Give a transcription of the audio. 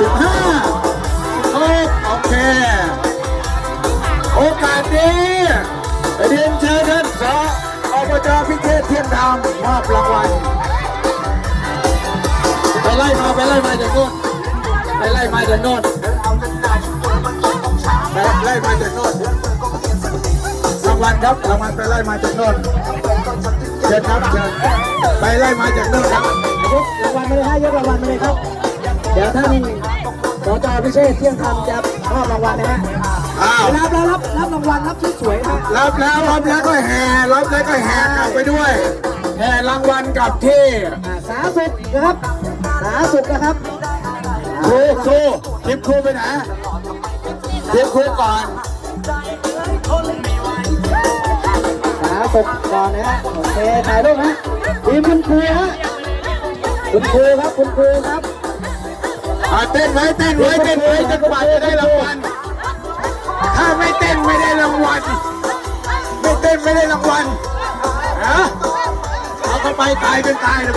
สิบห้าหกโอเค โอกาสนี้เรียนเชิญท่านสอบจพิเทศเที่ยงธรรมมอบรางวัลไปไล่มาไปไล่มาจากโน่นไปไล่มาจากโน่นไปไล่มาจากโน่นรางวัลครับรางวัลไปไล่มาจากโน่นเชิญครับเชิญไปไล่มาจากโน่นครับรางวัลไมาเลยฮะยกรางวัลมาเลยครับ เดี๋ยวท่าน สจพิเชษเที่ยงธรรมจะมอบรางวัลนะฮะอ้าวรับแล้วรับรับรางวัลรับชุดสวยนะฮะรับแล้วรับแล้วก็แห่รับแล้วก็แห่กลับไปด้วยแห่รางวัลกลับที่อ่าสาสุขนะครับ สาสุขนะครับ ครูครูทิปครูไปไหนทิปครูก่อนสาสุขก่อนนะฮะโอเคถ่ายรูปฮะทีมคุณครูฮะคุณครูครับคุณครูครับ อะเต้นไว้เต้นไว้เต้นไว้จนกว่าจะได้รางวัล ถ้าไม่เต้นไม่ได้รางวัล ไม่เต้นไม่ได้รางวัลฮะเอาเข้าไปตายเป็นตายเลย